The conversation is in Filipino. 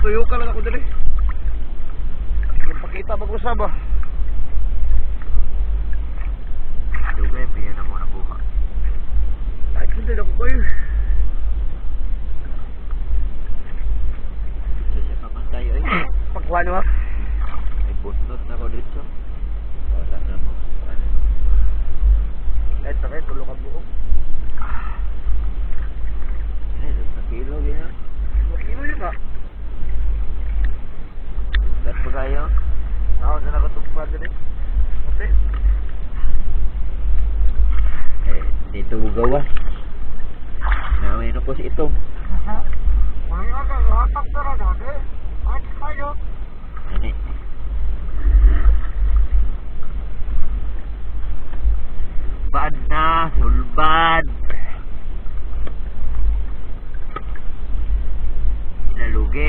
Tuyo ka lang ako dali. Ipakita ba ko sa ba? Dugay, piyan na mo nakuha. Ay, hindi ako kayo. Ito siya pamantay, ay. Pagkuha nyo ha. Ay, bunot na ko dito. Wala na mo. Ano? Kahit sakit, tulo ka buo. Ay, sa kilo, gina. Kilo yun ha. Saan pa kayo? Ako na nakatugpa dali. Okay. Eh, dito gawas. Nawin ako si itong. Mga ka, lahat ka na dati. At kayo. Ini. Sulbad na, sulbad. Nalugi.